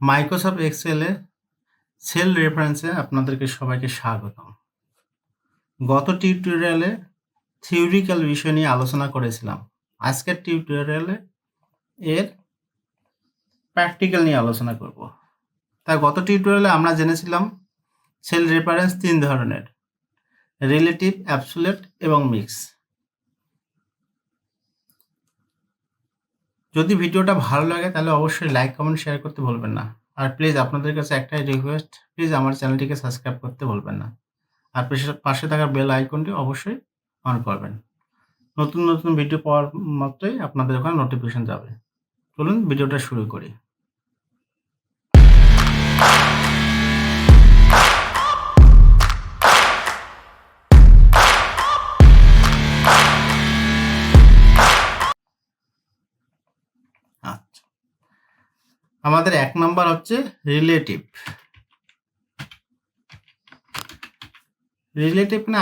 Microsoft এক্সেলে sell রেফারেন্সে আপনাদেরকে সবাইকে স্বাগতম। গত টিউটোরিয়ালে থিওরিক্যাল বিষয় নিয়ে আলোচনা করেছিলাম। আজকের টিউটোরিয়ালে এর প্র্যাকটিক্যাল নিয়ে আলোচনা করব। তাই গত টিউটোরিয়ালে আমরা জেনেছিলাম সেল রেফারেন্স তিন ধরনের রিলেটিভ অ্যাবসুলেট এবং মিক্স যদি ভিডিওটা ভালো লাগে, তাহলে অবশ্যই লাইক কমেন্ট শেয়ার করতে ভুলবেন না। আর প্লিজ আপনাদের কাছে একটাই রিকোয়েস্ট প্লিজ আমার চ্যানেলটিকে সাবস্ক্রাইব করতে ভুলবেন না। আর পাশে থাকা বেল আইকনটি অবশ্যই অন করবেন। নতুন নতুন ভিডিও পাওয়ার মাত্রই আপনাদের ওখানে নোটিফিকেশান যাবে। চলুন ভিডিওটা শুরু করি। আমাদের এক নাম্বার হচ্ছে রিলেটিভ রিলেটিভ না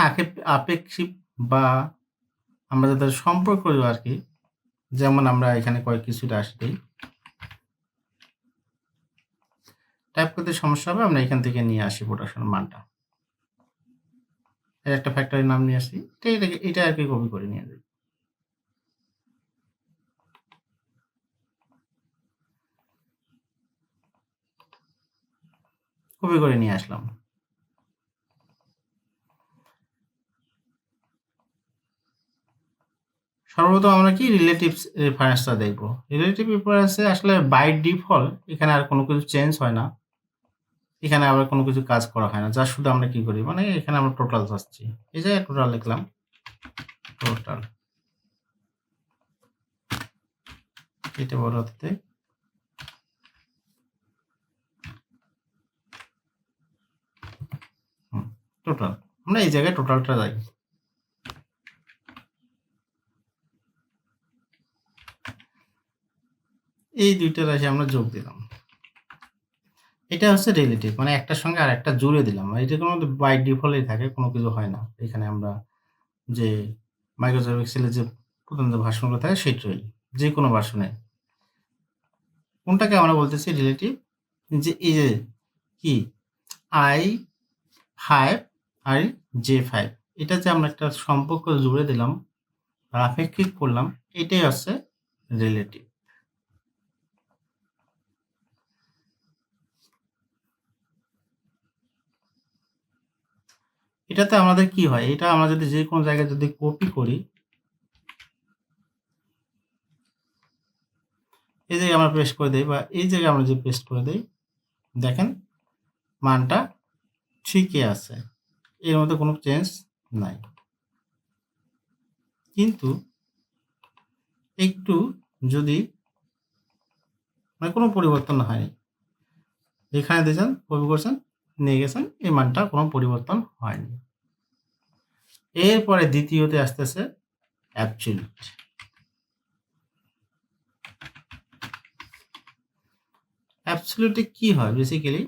আপেক্ষিক বা আমরা যাদের সম্পর্ক আর কি। যেমন আমরা এখানে কয়েক কিছুটা আসি টাইপ করতে সমস্যা হবে, আমরা এখান থেকে নিয়ে আসি প্রোডাকশন মানটা। একটা ফ্যাক্টরির নাম নিয়ে আসি। এটা এটা আর কি কপি করে নিয়ে যাই। কপি করে নিয়ে আসলাম। সর্বপ্রথম আমরা কি রিলেটিভ রেফারেন্সটা দেখব। রিলেটিভ রেফারেন্সে আসলে বাই ডিফল্ট এখানে আর কোনো কিছু চেঞ্জ হয় না। এখানে আবার কোনো কিছু কাজ করা হয় না। যা শুধু আমরা কি করি? মানে এখানে আমরা টোটাল যাচ্ছি এই জায়গায় টোটাল লিখলাম। টোটাল এটা বড় টোটাল আমরা এই জায়গায় টোটালটা যাই এই দুইটা রাশি আমরা যোগ দিলাম। এটা হচ্ছে রিলেটিভ মানে একটার সঙ্গে আর একটা জুড়ে দিলাম। এটা কোনো বাই ডিফল্টই থাকে, কোনো কিছু হয় না। এখানে আমরা যে মাইক্রোসফট এক্সেলের যে প্রথম যে ভাষণগুলো থাকে সেটাই যে কোনো ভাষণে কোনটাকে আমরা বলতেছি রিলেটিভ যে এই যে কি? আই ফাইভ আর জে ফাইভ। এটা যে আমরা একটা সম্পর্ক জুড়ে দিলাম আপেক্ষিক করলাম, এটাই হচ্ছে রিলেটিভ এটাতে আমাদের কি হয়? এটা আমরা যদি যে কোনো জায়গায় যদি কপি করি, এই জায়গায় আমরা পেস্ট করে দিই, বা এই জায়গায় আমরা যদি পেস্ট করে দিই, দেখেন, মানটা ঠিকই আছে। এর মধ্যে কোনো চেঞ্জ নাই। কিন্তু একটু যদি মানে কোনো পরিবর্তন হয়নি এখানে দিয়েছেন কপি করছেন, নিয়ে গেছেন, এই মানটা কোনো পরিবর্তন হয়নি। এরপরে দ্বিতীয়তে আসতেছে অ্যাবসলিউট অ্যাবসলিউটে কি হয় বেসিক্যালি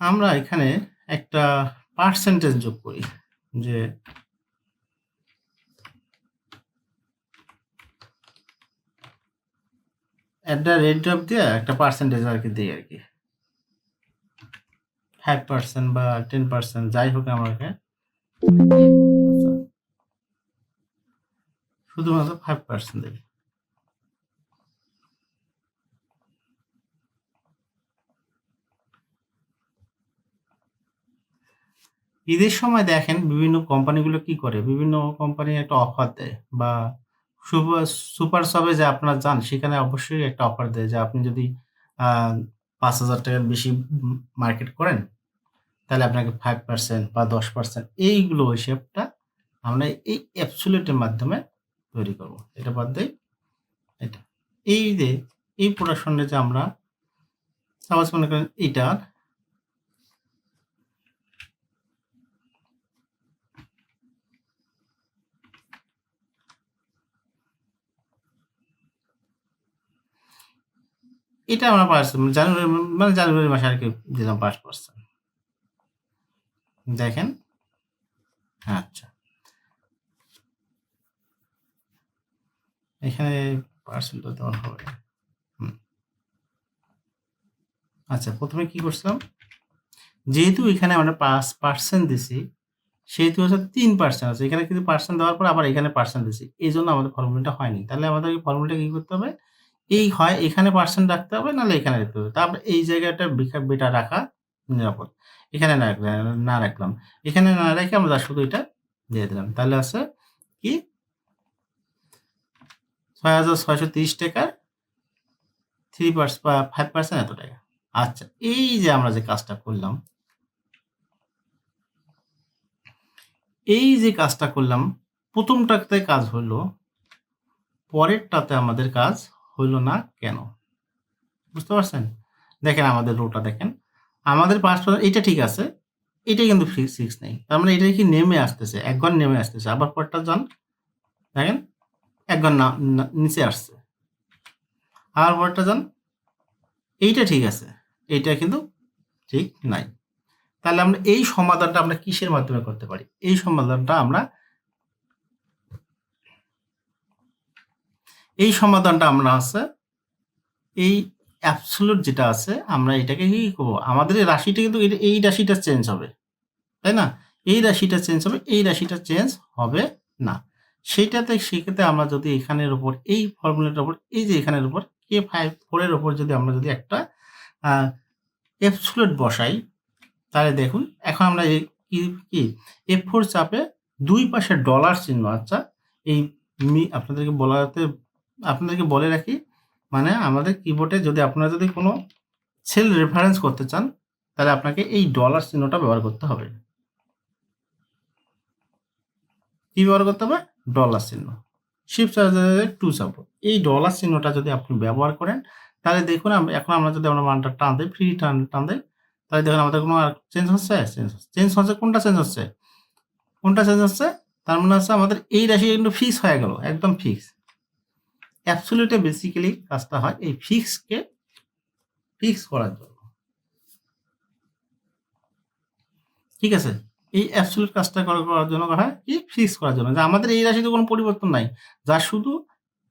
আমরা এখানে একটা পার্সেন্টেজ যোগ করি, যে অ্যাট দ্য রেট অফ দিয়ে একটা পার্সেন্টেজ আর কি দিই আর কি। ফাইভ পার্সেন্ট বা টেন পার্সেন্ট যাই হোক আমাকে। শুধুমাত্র ফাইভ পার্সেন্ট দিই ঈদের সময় দেখেন বিভিন্ন কোম্পানিগুলো কি করে? বিভিন্ন কোম্পানি একটা অফার দেয় বা সুপার শপে যে আপনারা যান, সেখানে অবশ্যই একটা অফার দেয় যে আপনি যদি পাঁচ হাজার টাকার বেশি মার্কেট করেন, তাহলে আপনাকে ফাইভ পার্সেন্ট বা দশ পার্সেন্ট এইগুলো হিসেবটা আমরা এই অ্যাপসুলেটের মাধ্যমে তৈরি করব। এটা বাদ দেয় এটা। এই যে, এই প্রোডাকশনে যে আমরা সাপোজ মনে করেন এইটার এটা আমরা পাস মানে জানুয়ারি মানে জানুয়ারি মাসে আর কি দিলাম পাস পার্সেন্ট দেখেন। আচ্ছা। এখানে পার্সেন্ট তেমন হবে আচ্ছা প্রথমে কি করছিলাম? যেহেতু এখানে আমরা পাঁচ পার্সেন্ট দিছি, সেহেতু হচ্ছে তিন পার্সেন্ট আছে। এখানে কিন্তু পার্সেন্ট দেওয়ার পর আবার এখানে পার্সেন্ট দিছি। এই জন্য আমাদের ফর্মুলাটা হয়নি। তাহলে আমাদের ফর্মুলাটা কী করতে হবে? এই হয়, এখানে পার্সেন্ট রাখতে হবে, নাহলে এখানে রাখতে হবে। তারপর এই জায়গাটা বেটা রাখা নিরাপদ। এখানে না রাখলাম না রাখলাম। এখানে না রেখে আমরা শুধু এটা দিয়ে দিলাম। তাহলে আছে কি? ছয় হাজার ছয়শো তিরিশ টাকার থ্রি পার্সেন্ট বা ফাইভ পার্সেন্ট এত টাকা। আচ্ছা এই যে আমরা যে কাজটা করলাম, এই যে কাজটা করলাম, প্রথমটাতে কাজ হলো, পরেরটাতে আমাদের কাজ হইল না কেন? বুঝতে পারছেন? দেখেন আমাদের রোটা দেখেন। আমাদের পাঁচ এটা ঠিক আছে এটা কিন্তু সিক্স নেই। তার মানে এটা কি নেমে আসতেছে এক একবার নেমে আসতেছে, আবার পরটা যান, দেখেন, একবার না, না- নিচে আসছে। আর পরটা যান, এইটা ঠিক আছে, এইটা কিন্তু ঠিক নাই। তাহলে আমরা এই সমাধানটা আমরা কিসের মাধ্যমে করতে পারি? এই সমাধানটা আমরা এই সমাধানটা আমরা আছে, এই অ্যাবসোলুট যেটা আছে, আমরা এটাকে কি করব? আমাদের এই রাশিটা কিন্তু এই রাশিটা চেঞ্জ হবে, তাই না? এই রাশিটা চেঞ্জ হবে, এই রাশিটা চেঞ্জ হবে না। সেইটাতে সেক্ষেত্রে আমরা যদি এখানের উপর, এই ফর্মুলাটার উপর, এই যে এখানের উপর কে ফাইভ ফোরের উপর যদি আমরা যদি একটা অ্যাবসোলুট বসাই, তাহলে দেখুন, এখন আমরা কি এফ ফোর চাপে দুই পাশে ডলার চিহ্ন আচ্ছা এই আপনাদেরকে বলাতে আপনাদেরকে বলে রাখি মানে আমাদের কিবোর্ডে যদি আপনারা যদি কোনো সেল রেফারেন্স করতে চান, তাহলে আপনাকে এই ডলার চিহ্নটা ব্যবহার করতে হবে। কি ব্যবহার করতে হবে? ডলার চিহ্ন। শিফট টু চাপো এই ডলার চিহ্নটা যদি আপনি ব্যবহার করেন, তাহলে দেখুন এখন আমরা যদি আমরা মানটা টান দিই ফ্রি টান টান দিই, তাহলে দেখুন আমাদের কোনো আর চেঞ্জ হচ্ছে? চেঞ্জ চেঞ্জ হচ্ছে কোনটা চেঞ্জ হচ্ছে? কোনটা চেঞ্জ হচ্ছে? তার মানে হচ্ছে আমাদের এই রাশি কিন্তু ফিক্স হয়ে গেল, একদম ফিক্স অ্যাবসলিউটে বেসিক্যালি কাজটা হয় এই ফিক্সকে ফিক্স করার জন্য। ঠিক আছে? এই অ্যাবসলিউট কাজটা করা- করার জন্য করা হয় কি? ফিক্স করার জন্য। যে আমাদের এই রাশিতে কোনো পরিবর্তন নাই। যা শুধু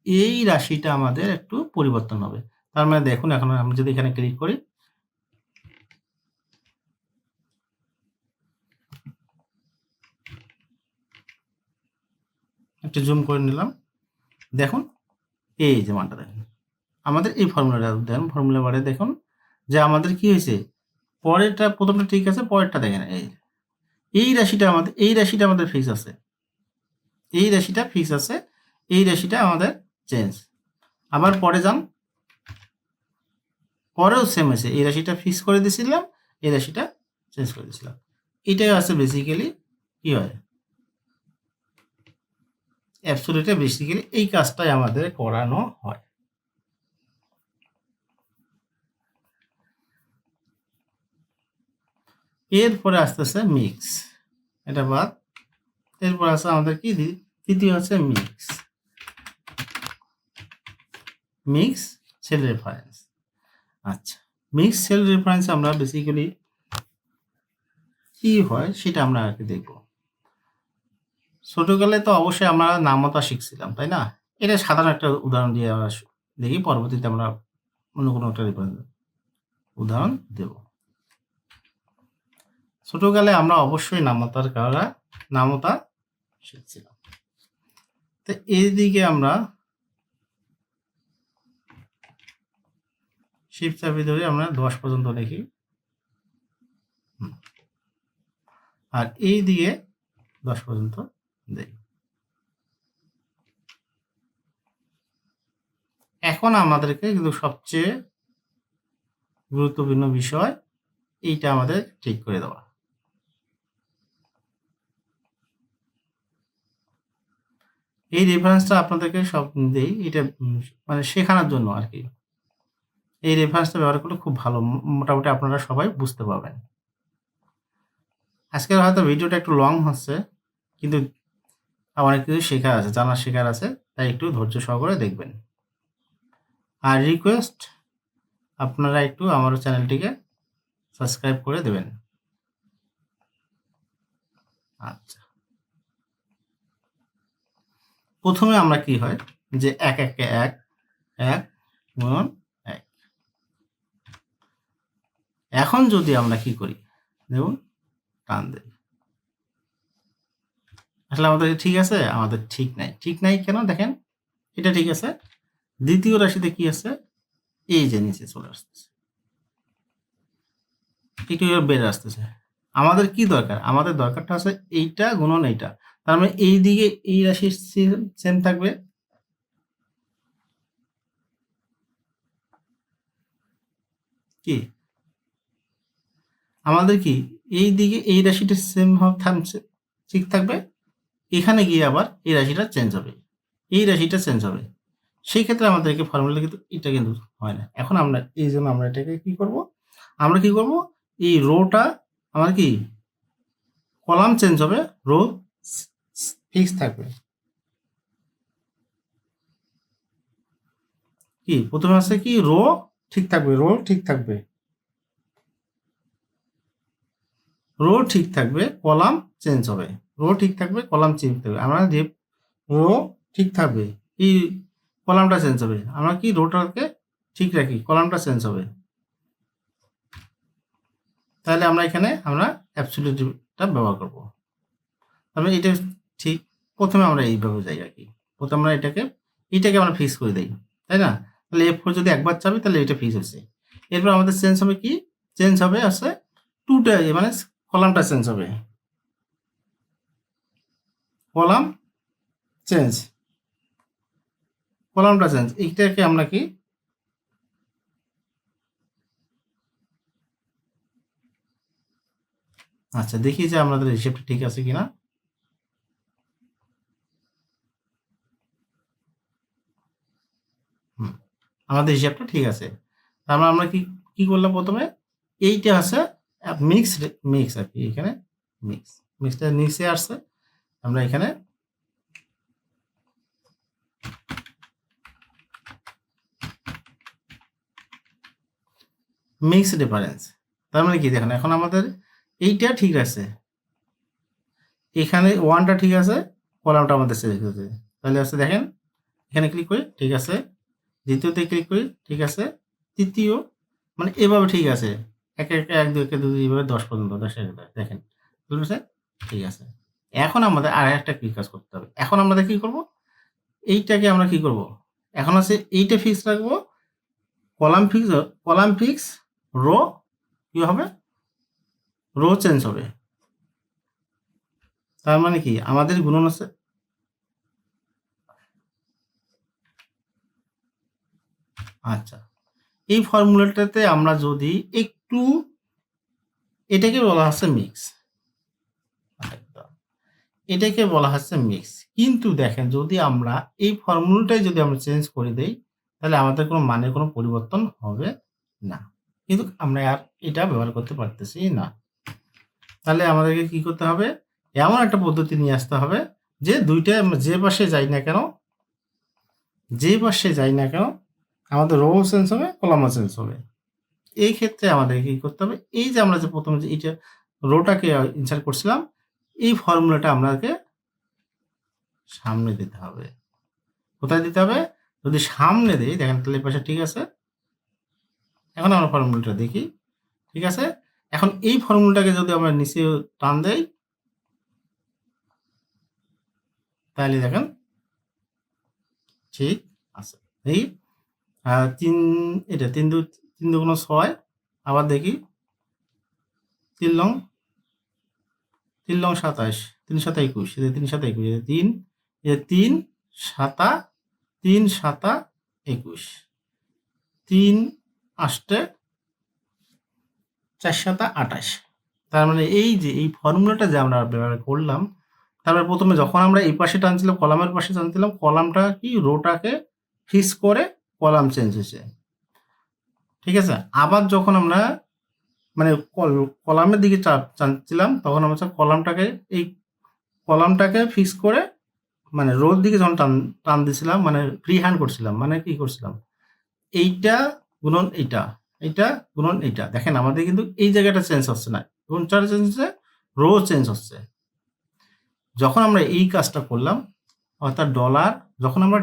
এই রাশিটা আমাদের একটু পরিবর্তন হবে। তার মানে দেখুন, এখন আমি যদি এখানে ক্লিক করি, একটু জুম করে নিলাম। দেখুন এই যে মানটা দেখুন। আমাদের এই ফর্মুলাটা দেন ফর্মুলা বারে দেখুন যে আমাদের কি হয়েছে? পরেরটা, প্রথমটা ঠিক আছে, পরেরটা দেখেন, এই এই রাশিটা আমাদের, এই রাশিটা আমাদের ফিক্স আছে। এই রাশিটা ফিক্স আছে, এই রাশিটা আমাদের চেঞ্জ আবার পরে যান। পরেও সেম হয়েছে। এই রাশিটা ফিক্স করে দিয়েছিলাম এই রাশিটা চেঞ্জ করে দিয়েছিলাম এটাই আছে বেসিক্যালি কি হয়? অ্যাবসোলিউটে বেসিক্যালি এই কাজটাই আমাদের করানো হয়। এরপরে আসতেছে মিক্স এটা বাদ। এরপর আছে আমাদের কি? তৃতীয় হচ্ছে মিক্স মিক্স সেল রেফারেন্স আচ্ছা মিক্স সেল রেফারেন্স আমরা বেসিক্যালি কি হয় সেটা আমরা আর কি দেখব। ছোটকালে তো অবশ্যই আমরা নামতা শিখছিলাম, তাই না? এটা সাধারণ একটা উদাহরণ দিয়ে আমরা দেখি পরবর্তীতে আমরা অন্য কোনো একটা উদাহরণ দেব। ছোটকালে আমরা অবশ্যই নামতার কারা নামতা শিখছিলাম। তো এইদিকে আমরা শিফট চাপি ধরে আমরা দশ পর্যন্ত দেখি। আর এই দিকে দশ পর্যন্ত এখন আমাদেরকে কিন্তু সবচেয়ে গুরুত্বপূর্ণ বিষয় এইটা আমাদের ঠিক করে দেওয়া। এই রেফারেন্সটা আপনাদেরকে সব দেই, এটা মানে শেখানোর জন্য আর কি এই রেফারেন্সটা ব্যবহার করলে খুব ভালো মোটামুটি আপনারা সবাই বুঝতে পারবেন। আজকের হয়তো ভিডিওটা একটু লং হচ্ছে, কিন্তু অনেক কিছু শেখার আছে জানার শেখার আছে, তাই একটু ধৈর্য সহকারে দেখবেন। আর রিকোয়েস্ট আপনারা একটু আমার চ্যানেলটিকে সাবস্ক্রাইব করে দেবেন। আচ্ছা। প্রথমে আমরা কি হয়? যে এক, একে এক এক গুণন এক। এখন যদি আমরা কি করি? দেখুন, টান দেই। আসলে আমাদের ঠিক আছে, আমাদের ঠিক নাই। ঠিক নাই কেন? দেখেন, এটা ঠিক আছে। দ্বিতীয় রাশিতে কি আছে? এই যে নিচে চলে আসতেছে। একটু বেড়ে আসতেছে। আমাদের কি দরকার? আমাদের দরকারটা আছে এইটা গুণন এইটা। তার মানে এই দিকে এই রাশি সেম থাকবে। কি? আমাদের কি? এই দিকে এই রাশিটা সেম ঠিক থাকবে? এখানে গিয়ে আবার এই রাশিটা চেঞ্জ হবে। এই রাশিটা চেঞ্জ হবে। সেই ক্ষেত্রে আমাদেরকে ফর্মুলা কিন্তু, এটা কিন্তু হয় না। এখন আমরা এই জন্য আমরা এটাকে কি করব? আমরা কি করব? এই রোটা আমার কি? কলাম চেঞ্জ হবে রো ফিক্স থাকবে। কি? প্রথমে আছে কি? রো ঠিক থাকবে রো ঠিক থাকবে। রো ঠিক থাকবে কলাম চেঞ্জ হবে। রো ঠিক থাকবে, কলাম চেঞ্জ থাকবে আমরা যে রো ঠিক থাকবে, কি কলামটা চেঞ্জ হবে? আমরা কি রোটাকে ঠিক রাখি, কলামটা চেঞ্জ হবে। তাহলে আমরা এখানে আমরা অ্যাবসলিউটটা ব্যবহার করব। তাহলে এটা ঠিক প্রথমে আমরা এইভাবে যাই আর কি। প্রথমে আমরা এটাকে এটাকে আমরা ফিক্স করে দিই, তাই না? তাহলে এফ ফোর যদি একবার চাবে তাহলে এটা ফিক্স হচ্ছে। এরপর আমাদের চেঞ্জ হবে কি? চেঞ্জ হবে আসলে টুটা মানে কলামটা চেঞ্জ হবে। Column change. কলামটা চেঞ্জ। এইটাকে আমরা কি? আচ্ছা দেখি যে আমাদের হিসেবটা ঠিক আছে কিনা। আমাদের হিসাবটা ঠিক আছে। তারপর আমরা কি কি করলাম প্রথমে? এইটা আছে মিক্স মিক্স আর কি, এখানে মিক্স মিক্সটা নিচে আসছে। আমরা এখানে মিক্স ডিফারেন্স তার মানে কি? দেখেন, এখন আমাদের এইটা ঠিক আছে। এখানে ওয়ানটা ঠিক আছে কলামটা আমাদের শেষ হয়েছে। তাহলে আছে, দেখেন, এখানে ক্লিক করি, ঠিক আছে। দ্বিতীয়তে ক্লিক করি, ঠিক আছে। তৃতীয় মানে এভাবে ঠিক আছে। এক এক এক, দুই এক দুই এইভাবে দশ পর্যন্ত, দশ দেখেন। বুঝতে ঠিক আছে। এখন আমাদের আর একটা কি কাজ করতে হবে। এখন আমাদের কি করব? এইটাকে আমরা কি করব? এখন আছে এইটা ফিক্স রাখব। Column fix column fix row কি হবে? রো চেঞ্জ হবে। তার মানে কি? আমাদের গুণন আছে। আচ্ছা। এই ফর্মুলাটাতে আমরা যদি একটু, এটাকে বলা আছে মিক্স এটাকে বলা হচ্ছে মিক্স কিন্তু দেখেন, যদি আমরা এই ফর্মুলাটাই যদি আমরা চেঞ্জ করে দেই, তাহলে আমাদের কোনো মানে কোনো পরিবর্তন হবে না। কিন্তু আমরা আর এটা ব্যবহার করতে পারতেছি না। তাহলে আমাদেরকে কি করতে হবে? এমন একটা পদ্ধতি নিয়ে আসতে হবে যে দুইটা যে পাশে যাই না কেন, যে পাশে যাই না কেন, আমাদের রো সেন্স হবে কলামা সেন্স হবে। এই ক্ষেত্রে আমাদের কি করতে হবে? এই যে আমরা যে প্রথমে যে এইটা রোটাকে ইনসার্ট করছিলাম এই ফর্মুলাটা আমাদেরকে সামনে দিতে হবে। কোথায় দিতে হবে? যদি সামনে দিই, দেখেন তাহলে পাশে ঠিক আছে। এখন আমরা ফর্মুলাটা দেখি, ঠিক আছে? এখন এই ফর্মুলাটাকে যদি আমরা নিচে টান দেই, তাহলে দেখেন ঠিক আছে। এই তিন, এটা তিন দু, তিন দুগুণ ছয়, আবার দেখি, তিন লং তিন লং সাতাশ, তিন সাতা একুশ তিন সাতা একুশ তিন তিন সাতা তিন সাতা একুশ, তিন আষ্টে চার সাতা আঠাশ তার মানে এই যে, এই ফর্মুলাটা যে আমরা ব্যবহার করলাম, তারপরে প্রথমে যখন আমরা এই পাশে টানছিলাম, কলামের পাশে টানছিলাম, কলামটা কি, রোটাকে ফিক্স করে কলাম চেঞ্জ হয়েছে। ঠিক আছে? আবার যখন আমরা মানে কলামের দিকে টানছিলাম তখন আমরা কলামটাকে এই কলামটাকে ফিক্স করে মানে রোদ দিকে যখন টান টান দিছিলাম মানে ফ্রি হ্যান্ড করছিলাম মানে কি করছিলাম? এইটা গুণন এইটা এইটা গুণন এইটা। দেখেন আমাদের কিন্তু এই জায়গাটা চেঞ্জ হচ্ছে না। কোনটা চেঞ্জ হচ্ছে? রো চেঞ্জ হচ্ছে। যখন আমরা এই কাজটা করলাম অর্থাৎ ডলার যখন আমরা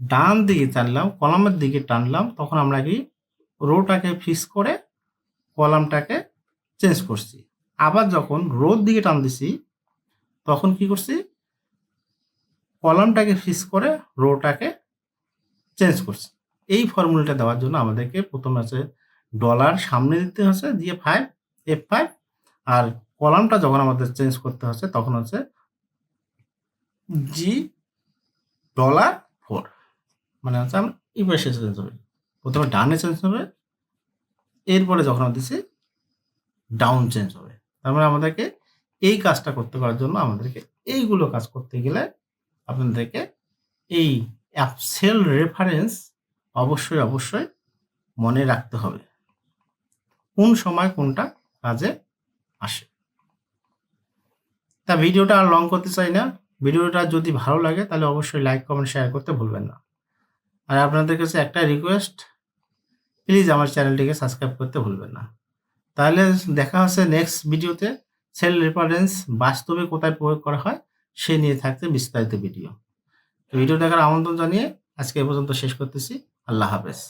ডান দিকে টানলাম, কলামের দিকে টানলাম, তখন আমরা কি রোটাকে ফিক্স করে কলামটাকে চেঞ্জ করছি। আবার যখন রোর দিকে টান দিছি, তখন কি করছি? কলামটাকে ফিক্স করে রোটাকে চেঞ্জ করছি। এই ফর্মুলাটা দেওয়ার জন্য আমাদেরকে প্রথমে হচ্ছে ডলার সামনে দিতে হচ্ছে দিয়ে 5 F5 আর কলামটা যখন আমাদের চেঞ্জ করতে হচ্ছে তখন হচ্ছে জি ডলার ফোর মানে হচ্ছে আমরা এই পাশে চেঞ্জ হবে। প্রথমে ডানে চেঞ্জ হবে। এরপরে যখন দিছি ডাউন চেঞ্জ হবে। তার মানে আমাদেরকে এই কাজটা করতে পারার জন্য আমাদেরকে এইগুলো কাজ করতে গেলে আপনাদেরকে এই অ্যাপ সেল রেফারেন্স অবশ্যই, অবশ্যই মনে রাখতে হবে। কোন সময় কোনটা কাজে আসে। তা ভিডিওটা আর লং করতে চাই না। ভিডিওটা যদি ভালো লাগে তাহলে অবশ্যই লাইক, কমেন্ট, শেয়ার করতে ভুলবেন না। আর আপনাদের কাছে একটা রিকোয়েস্ট প্লিজ আমার চ্যানেলটিকে সাবস্ক্রাইব করতে ভুলবেন না। তাহলে দেখা হচ্ছে নেক্সট ভিডিওতে সেল রেফারেন্স বাস্তবে কোথায় প্রয়োগ করা হয়, সে নিয়ে থাকছে বিস্তারিত ভিডিও। ভিডিও দেখার আমন্ত্রণ জানিয়ে আজকে এ পর্যন্ত শেষ করতেছি। আল্লাহ হাফেজ।